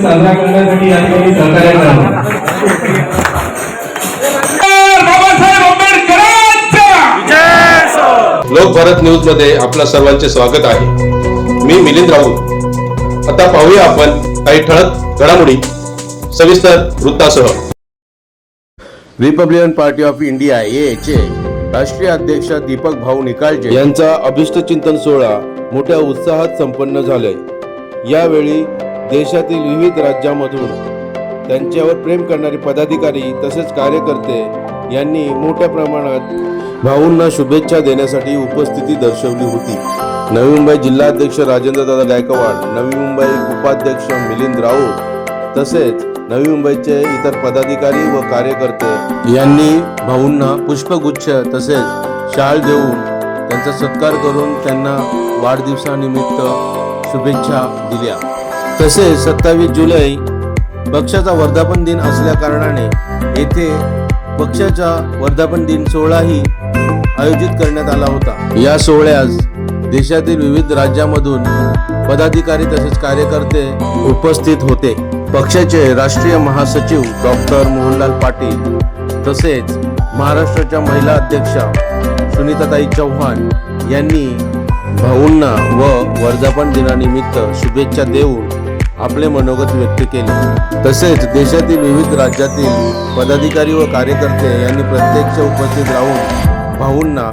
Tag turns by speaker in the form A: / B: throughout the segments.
A: साजरा करण्यासाठी या ठिकाणी सहकार्य करावं
B: लोक भारत न्यूजमध्ये आपल्या सर्वांचे स्वागत आहे. मी मिलिंद राऊत. आता पाहूया आपण काही ठळक घडामोडी सविस्तर वृत्तासह. रिपब्लिकन पार्टी ऑफ इंडिया चे राष्ट्रीय अध्यक्ष दीपक भाऊ निकाळजे यांचा अभिष्ट चिंतन सोहळा मोठ्या उत्साहात संपन्न झालाय. यावेळी देशातील विविध राज्यामधून त्यांच्यावर प्रेम करणारे पदाधिकारी तसेच कार्यकर्ते यांनी मोठ्या प्रमाणात भाऊंना शुभेच्छा देण्यासाठी उपस्थिती दर्शवली होती. नवी मुंबई जिल्हाध्यक्ष राजेंद्र दादा गायकवाड नवी मुंबई उपाध्यक्ष मिलिंद राऊत तसेच नवी मुंबईचे इतर पदाधिकारी व कार्यकर्ते यांनी भाऊंना पुष्पगुच्छ तसेच शाळ देऊन त्यांचा सत्कार करून त्यांना वाढदिवसानिमित्त शुभेच्छा दिल्या. तसेच सत्तावीस जुलै पक्षाचा वर्धापन दिन असल्या कारणाने येथे पक्षाचा वर्धापन दिन सोहळाही आयोजित करण्यात आला होता. या सोहळ्यास देशातील विविध राज्यामधून पदाधिकारी तसेच कार्यकर्ते उपस्थित होते. पक्षाचे राष्ट्रीय महासचिव डॉक्टर मोहनलाल पाटील तसेच महाराष्ट्राच्या महिला अध्यक्षा सुनीताताई चव्हाण यांनी भाऊंना व वर्धापन दिनानिमित्त शुभेच्छा देऊन आपले मनोगत व्यक्त केले. तसेच देशातील विविध राज्यातील पदाधिकारी व कार्यकर्ते यांनी प्रत्यक्ष उपस्थित राहून भाऊंना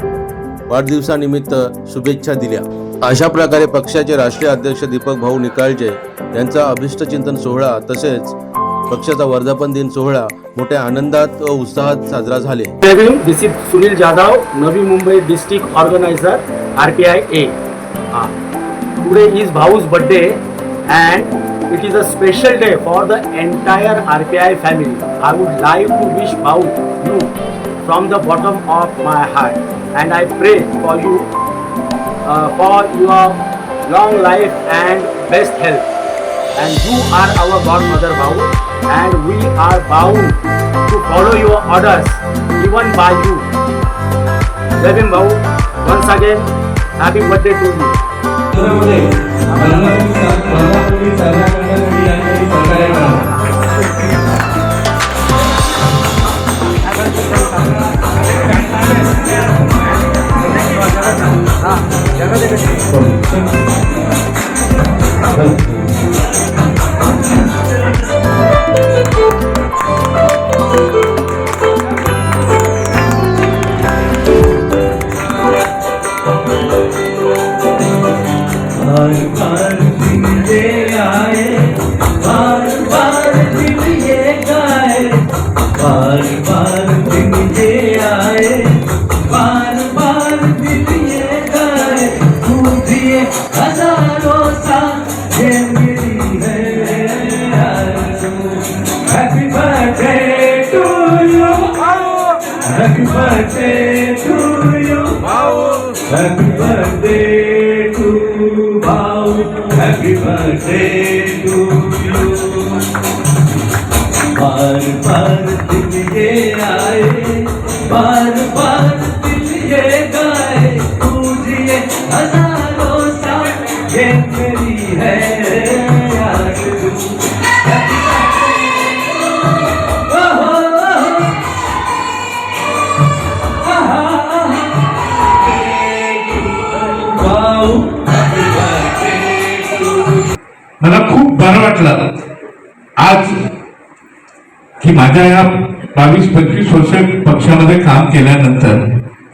B: वाढदिवसानिमित्त शुभेच्छा दिल्या. अशा प्रकारे पक्षाचे राष्ट्रीय अध्यक्ष दीपक भाऊ निकाळजे यांचा अभिष्टचिंतन सोहळा तसेच पक्षाचा वर्धापन दिन सोहळा मोठ्या आनंदात व उत्साहात साजरा झाले.
C: Sunil Jadhav Navi Mumbai district organiser R P I A. Today is Bhau's birthday and it is a special day for the entire R P I family I would like to wish Bhau you from the bottom of my heart and I pray for you for your long life and best health and you are our god mother Bhau and we are bound to follow your orders given by you. Devin Bhau, once again, happy birthday to you.
A: मध्ये हजारों साल ये मेरी है happy birthday to you happy birthday to you Happy birthday to Bau. Happy birthday to you. बार बार दिन ये आए बार है
D: मला खूप बरं वाटलं. आज की माझ्या या बावीस पंचवीस वर्ष पक्षामध्ये काम केल्यानंतर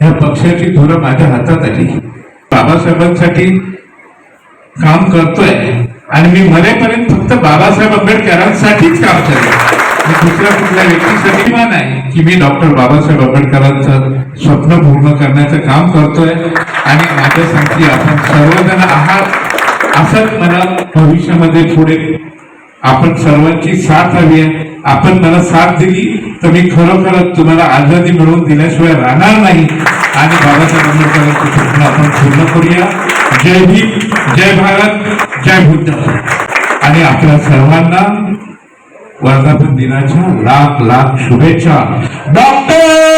D: या पक्षाची धोरण माझ्या हातात आली. बाबासाहेबांसाठी काम करतोय. आणि मी मरेपर्यंत फक्त बाबासाहेब आंबेडकरांसाठीच काम करेन. मी दुसऱ्या कुठल्या व्यक्तीसाठी किंवा नाही की मी डॉक्टर बाबासाहेब आंबेडकरांचं स्वप्न पूर्ण करण्याचं काम करतोय. आणि माझ्यासाठी आपण सर्वजण आहात. असंच मला भविष्यामध्ये पुढे आपण सर्वांची साथ हवी आहे. आपण मला साथ दिली तर मी खरोखरच तुम्हाला आझादी मिळवून दिल्याशिवाय राहणार नाही. आणि बाबासाहेब आंबेडकरांचं स्वप्न आपण पूर्ण करूया. जय भीम जय भारत जय बुद्ध. आणि आपल्या सर्वांना वर्धापन दिनाच्या लाख लाख शुभेच्छा. डॉक्टर